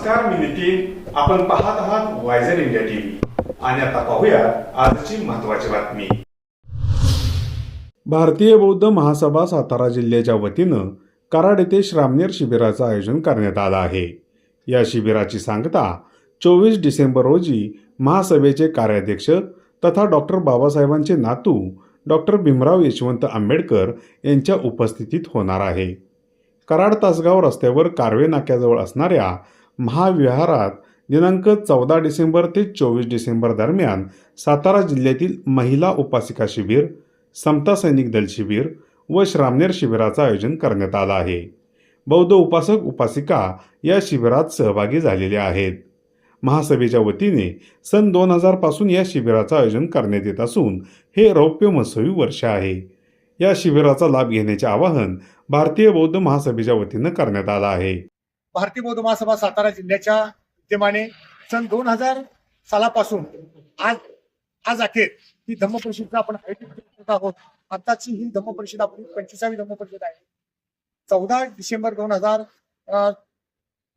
नमस्कार मी नितीन. आपण पाहत आहात वायझर इंडिया टीव्ही आणि आता पाहूया आजची महत्वाची बातमी. भारतीय बौद्ध महासभा सातारा जिल्ह्याच्या वतीनं कराड येथे श्रामनेर शिबिराचं आयोजन करण्यात आलं आहे. या शिबिराची सांगता चोवीस डिसेंबर रोजी महासभेचे कार्याध्यक्ष तथा डॉक्टर बाबासाहेबांचे नातू डॉक्टर भीमराव यशवंत आंबेडकर यांच्या उपस्थितीत होणार आहे. कराड तासगाव रस्त्यावर कारवे नाक्याजवळ असणाऱ्या महाविहारात दिनांक चौदा डिसेंबर ते चोवीस डिसेंबर दरम्यान सातारा जिल्ह्यातील महिला उपासिका शिबिर समता सैनिक दल शिबिर व श्रामनेर शिबिराचं आयोजन करण्यात आलं आहे. बौद्ध उपासक उपासिका या शिबिरात सहभागी झालेल्या आहेत. महासभेच्या वतीने सन दोन हजारपासून या शिबिराचं आयोजन करण्यात येत असून हे रौप्य महोत्सवी वर्ष आहे. या शिबिराचा लाभ घेण्याचे आवाहन भारतीय बौद्ध महासभेच्या वतीनं करण्यात आलं आहे. भारतीय बौद्ध महासभा सातारा जिल्ह्याच्या विद्यमाने सन दोन हजार सालापासून आज आज अखेर ही धम्म परिषद आपण आयोजित करत आहोत. आताची ही धम्म परिषद आपली पंचवीसावी धम्म परिषद आहे. चौदा डिसेंबर दोन हजार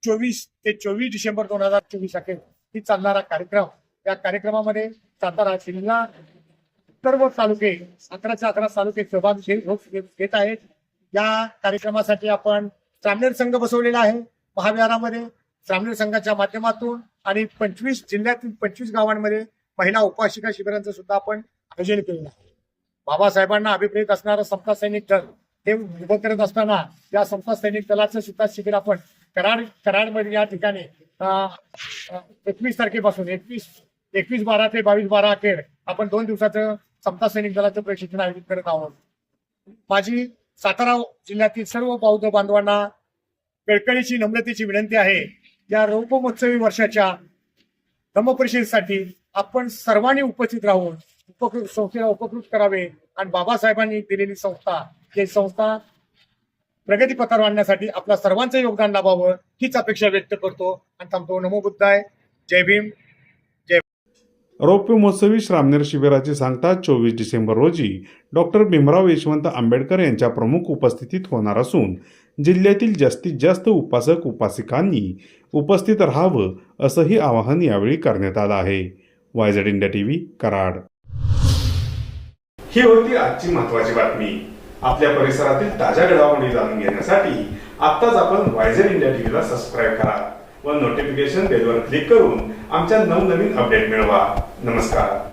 चोवीस ते चोवीस डिसेंबर दोन हजार चोवीस अखेर ही चालणारा कार्यक्रम. या कार्यक्रमामध्ये सातारा जिल्हा सर्व तालुके अकराच्या अकरा तालुके सहभाग घेत घेत आहेत. या कार्यक्रमासाठी आपण सामनेर संघ बसवलेला आहे. महाविहारामध्ये ग्रामीण संघाच्या माध्यमातून आणि पंचवीस जिल्ह्यातील पंचवीस गावांमध्ये महिला उपाशिका शिबिरांचं सुद्धा आपण आयोजन केलेलं आहे. बाबासाहेबांना अभिप्रेत असणारं समता सैनिक दल हे उभं करत असताना या समता सैनिक दलाचं सुद्धा शिबिर आपण कराड कराडमध्ये या ठिकाणी एकवीस तारखेपासून एकवीस एकवीस बारा ते बावीस बारा अखेर आपण दोन दिवसाचं समता सैनिक दलाचं प्रशिक्षण आयोजित करत आहोत. माझी सातारा जिल्ह्यातील सर्व बौद्ध बांधवांना कळकळीची नम्रतेची विनंती आहे. या रौपमहोत्सवी वर्षाच्या धम्मपरिषदेसाठी आपण सर्वांनी उपस्थित राहून उपकृत संस्थेला उपकृत करावे आणि बाबासाहेबांनी दिलेली संस्था ही संस्था प्रगतीपथावर आणण्यासाठी आपला सर्वांचं योगदान लाभावं हीच अपेक्षा व्यक्त करतो. आणि थांबतो. नमो बुद्धाय. जय भीम. रौप्य महोत्सवी श्रामनेर शिबिराची सांगता चोवीस डिसेंबर रोजी डॉक्टर भीमराव यशवंत आंबेडकर यांच्या प्रमुख उपस्थितीत होणार असून जिल्ह्यातील जास्तीत जास्त उपासक उपासिकांनी उपस्थित राहावं असंही आवाहन यावेळी करण्यात आलं आहे. YZ India TV Karad. ही होती आजची महत्वाची बातमी. आपल्या परिसरातील ताज्या घडामोडी जाणून घेण्यासाठी आत्ताच आपण वायझेड इंडिया टीव्हीला सबस्क्राईब करा व नोटिफिकेशन बेलवर क्लिक करून आमच्या नवनवीन अपडेट मिळवा. नमस्कार.